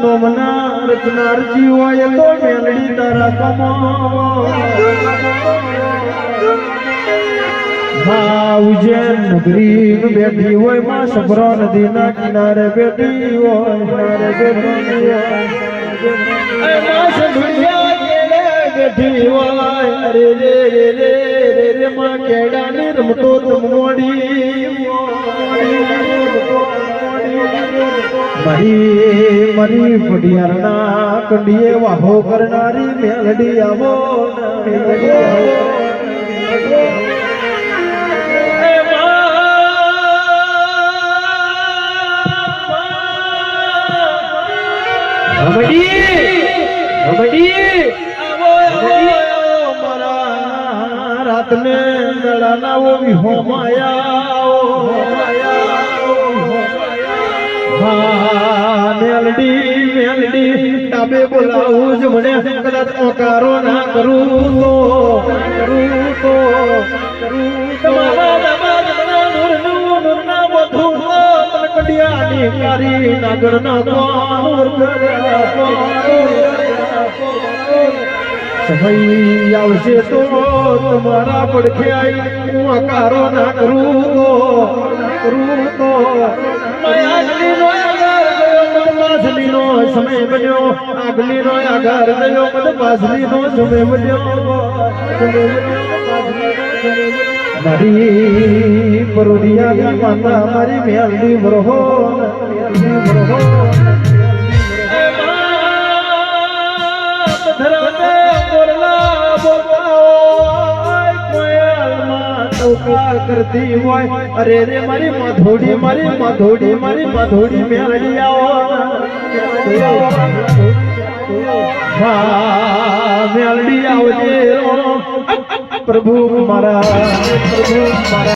સોમના રચનારજી હોય તો મેલડી તારા કમાવો માં નગરી બેઠી હોય, માં સબરો બેઠી હોય, કિનારે બેઠી હોય મોડી મારી ફડિયારના કંડીએ વાહો કરનારી મેલડી આવો રાતને દડાના ઓ વિહો મેલડી મેલડી ટાબે બોલાવું જ મને. કદાચ ઓકારો ના કરું તો કરું તો કરું તો. કડિયાની કર્યા સમય આવશે તો તમારા પડખે આવી હું અકારો ના કરું તો કરું તો. સમય બન્યો આગલીનો આગાર ગયો મન પાછલીનો સમય બન્યો સમય બન્યો. મારી પરોડિયા માતા, મારી મેલડી વરહો વરહો. કરતી હોય. અરે રે મારી મધોડી મારી મધોડી મારી મધોડી મેળડી આવો હા મેળડી આવજે પ્રભુ મારા પ્રભુ મારા